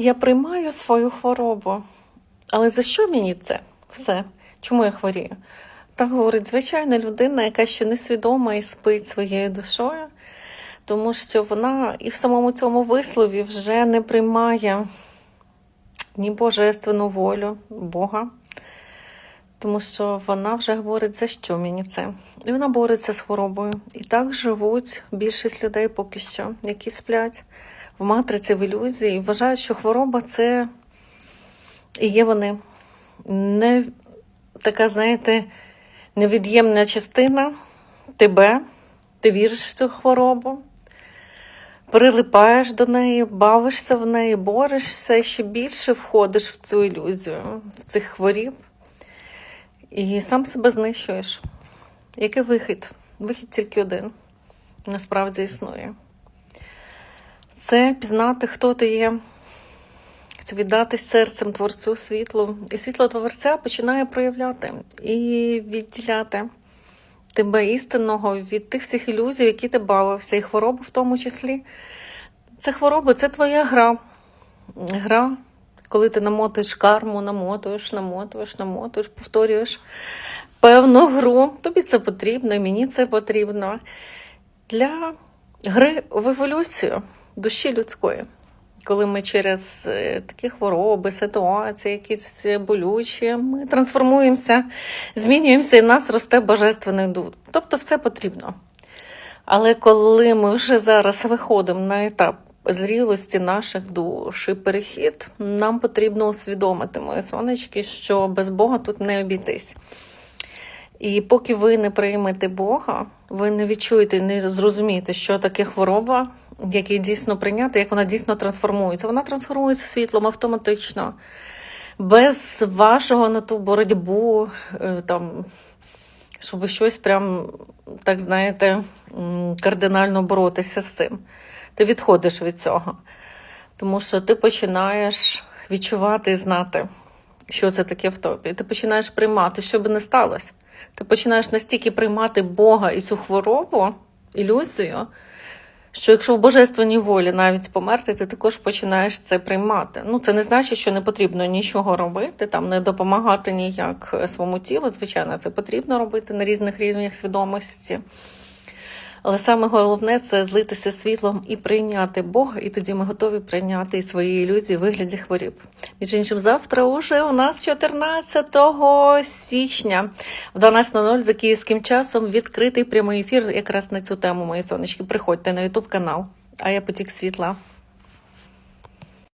Я приймаю свою хворобу. Але за що мені це все? Чому я хворію? Так говорить звичайна людина, яка ще не свідома і спить своєю душою, тому що вона і в самому цьому вислові вже не приймає ні божественну волю Бога, тому що вона вже говорить, за що мені це. І вона бореться з хворобою. І так живуть більшість людей поки що, які сплять в матриці, в ілюзії, і вважають, що хвороба це і є вони. Не така, знаєте, невід'ємна частина тебе, ти віриш в цю хворобу, прилипаєш до неї, бавишся в неї, борешся і ще більше входиш в цю ілюзію, в цих хворіб, і сам себе знищуєш. Який вихід? Вихід тільки один. Насправді існує. Це пізнати, хто ти є, це віддатись серцем творцю світлу. І світло творця починає проявляти і відділяти тебе істинного від тих всіх ілюзій, які ти бавився, і хвороби в тому числі. Це хвороби, це твоя гра. Гра, коли ти намотуєш карму, намотуєш, намотуєш, намотуєш, повторюєш певну гру. Тобі це потрібно, і мені це потрібно. Для гри в еволюцію душі людської. Коли ми через е, такі хвороби, ситуації, якісь болючі, ми трансформуємося, змінюємося, і в нас росте божественний дух. Тобто все потрібно. Але коли ми вже зараз виходимо на етап зрілості наших душ і перехід, нам потрібно усвідомити, мої сонечки, що без Бога тут не обійтись. І поки ви не приймете Бога, ви не відчуєте, не зрозумієте, що таке хвороба, як її дійсно прийняти, як вона дійсно трансформується. Вона трансформується світлом автоматично, без вашого на ту боротьбу, е, там, щоб щось прям, так знаєте, кардинально боротися з цим. Ти відходиш від цього, тому що ти починаєш відчувати і знати, що це таке в тобі. Ти починаєш приймати, що би не сталося. Ти починаєш настільки приймати Бога і цю хворобу, ілюзію, що якщо в божественній волі навіть померти, ти також починаєш це приймати. Ну, це не значить, що не потрібно нічого робити, там не допомагати ніяк е, своєму тілу. Звичайно, це потрібно робити на різних рівнях свідомості. Але саме головне це злитися світлом і прийняти Бога, і тоді ми готові прийняти і свої ілюзії в вигляді хворіб. Між іншим, завтра уже у нас 14 січня в 12.00 за київським часом відкритий прямий ефір якраз на цю тему, мої сонечки. Приходьте на Ютуб канал. А я потік світла.